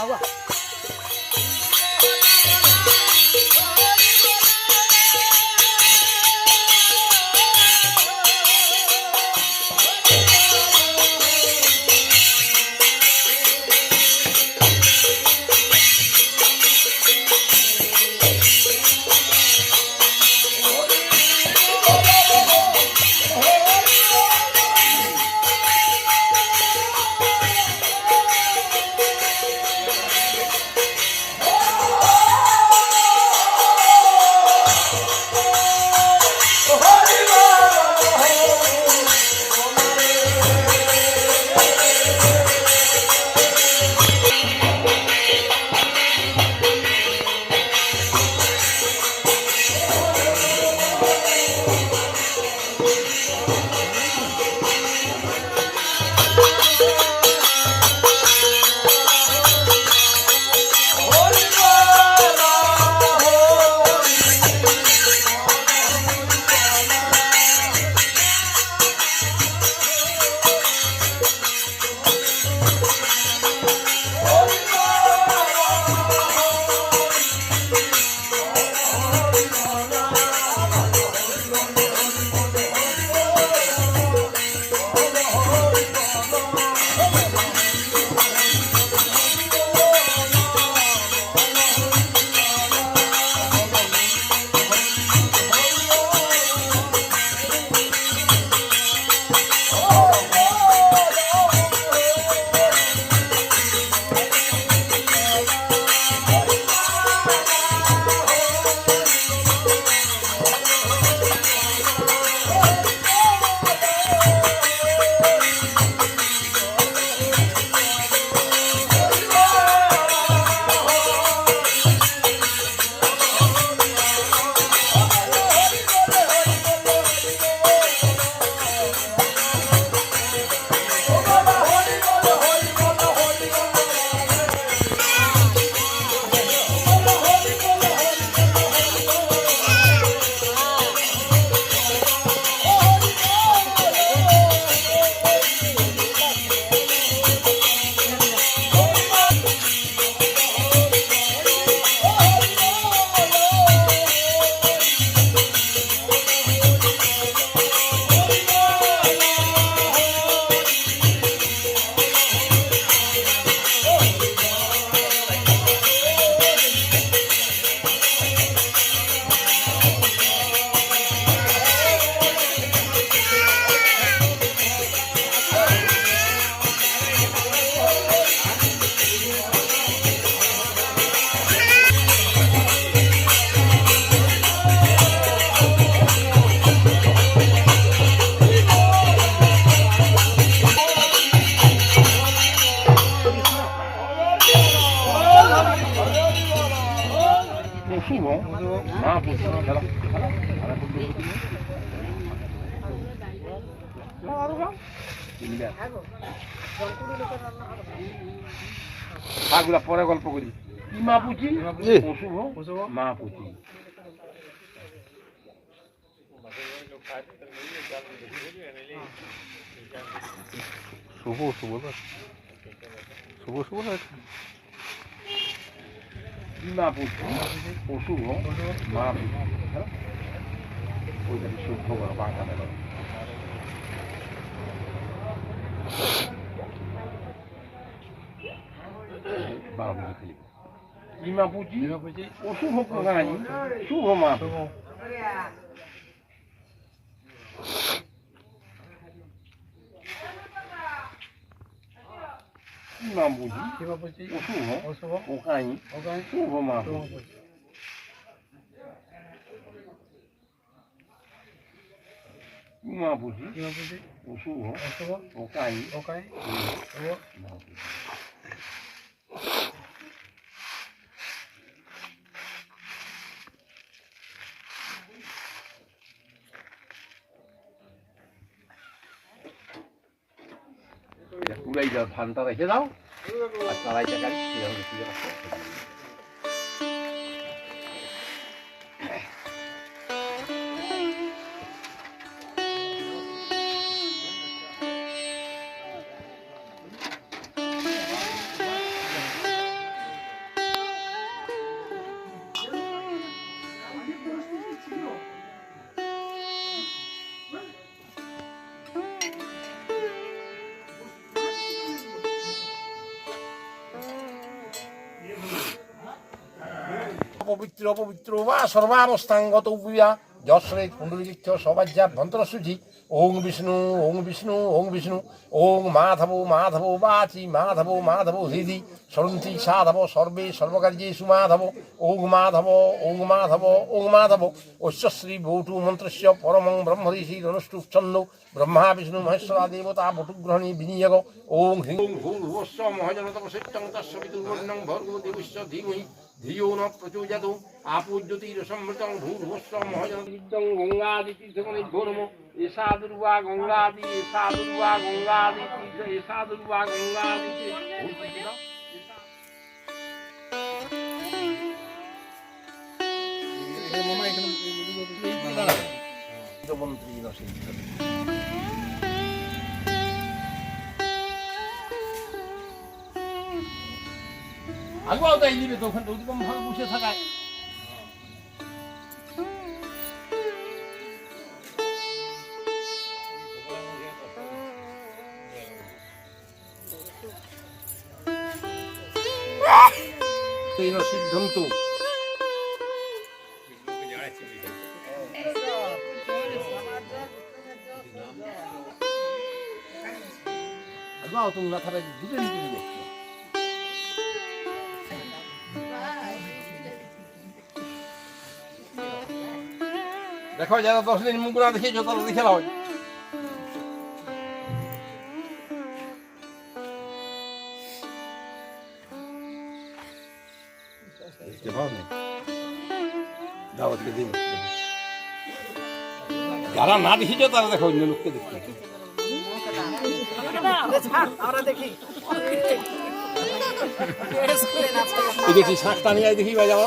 好吧 Oh! আগুলা পরে গল্প করি। কি মা পুচি। অশুভ। মা পুচি। শুভ শুভ শুভ শুভ না? মা পুচি? অশুভ। মা পুচি। হ্যাঁ? ওইটা শুভ એમાં પૂછી ઓ શું હુકમ કહાની શું હમ આપ એમાં પૂછી ઓ શું હો ઓ કહાની શું હમ આપ uma buzi, uma buzi, o suho, o suho, o kai, o kai, o, যাও। ধানটা রেখে দাও আর কড়াইটা গাড়ি অপবিত্র অপবিত্র বা সর্বাবস্থাঙ্গত উপিয়া যশ্রে কুণ্ডলিক্ষ সবাজ্যাত ভন্তরসূচি ওং বিষ্ণু ওং বিষ্ণু ওং বিষ্ণু ওং মাধব মাধব বাচি মাধব মাধব হৃদি সরন্তি সাধব সর্বে সর্বকার্যেষু মাধব ওং মাধব ওং মাধব ওং মাধব ঐশ্বশ্রী বৌটু মন্ত্রস্য পরমং ব্রহ্মঋষি অনুষ্ঠু ছন্দ ব্রহ্মা বিষ্ণু মহেশ্বরা দেবতা বটুগ্রহণী বিনিয়োগ ওং হ্রিং ভূর্ভুবস্ব মহাজনতপসিদ্ধং তস্য বিদুর্বর্ণং ভর্গবদেবস্য ধীমহি ধিয়ো ন প্রচোদয়াৎ আপূজ্যোতিরসমৃতং ভূর্ভুবস্ব মহাজনতপসিদ্ধং গঙ্গাদিতীর্থগণেভ্যো নমঃ এষা দুর্বা গঙ্গাদি এষা দুর্বা গঙ্গাদি এষা দুর্বা গঙ্গাদি মন্ত্রী 아이고 아다 이리도 근데 어디 보면 하고 무시 사가. 이놈 시정도 아이고 아우 또 나타나지 누가 힘들고 দেখো যারা দশ দিন মুখ না দেখিয়েছো তারা দেখে নাও দেখতে পাও না? দাওয়াতকে দিন। যারা না দেখিয়েছো তারা দেখো অন্য লোককে দেখতে। দেখি। শাঁখটা নিয়ে দেখি তেজটা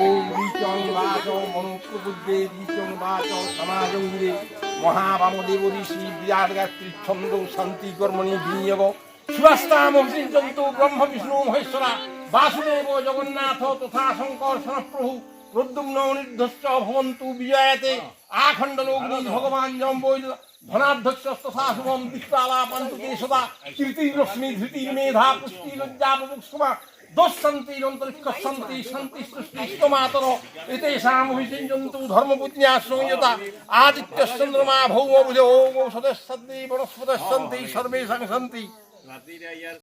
ওম বিচং বাচ মনুষ্যবুদ্ধে বিচং বাচ সমাজঙ্গে মহাবামদেব ঋষি বিরাট গাত্রী ছন্দ শান্তি কর্মণি বিনিয়োগ সুরাস্তাম অভিষিঞ্চন্ত ব্রহ্ম বিষ্ণু মহেশ্বরা, বাসুদেব জগন্নাথ তথা শঙ্কর সনপ্রভু প্রদ্যুম্ন অনির্ধস্য ভবন্তু বিজয়াতে, আখণ্ডলোগ্নি ভগবান জম্বৈল ধনাধ্যক্ষ তথা দোষান্তি অন্তরিক্ষ শান্তি শান্তি সৃষ্টি স্তমাতর এতেষাম অভিষিঞ্চন্তু ধর্মপুত্ন্যা সংযতা। আদিত্য চন্দ্রমা, ভৌম বুঝ সদস্যন্তি বনস্পতঃ সন্তি সর্বে সংসন্তি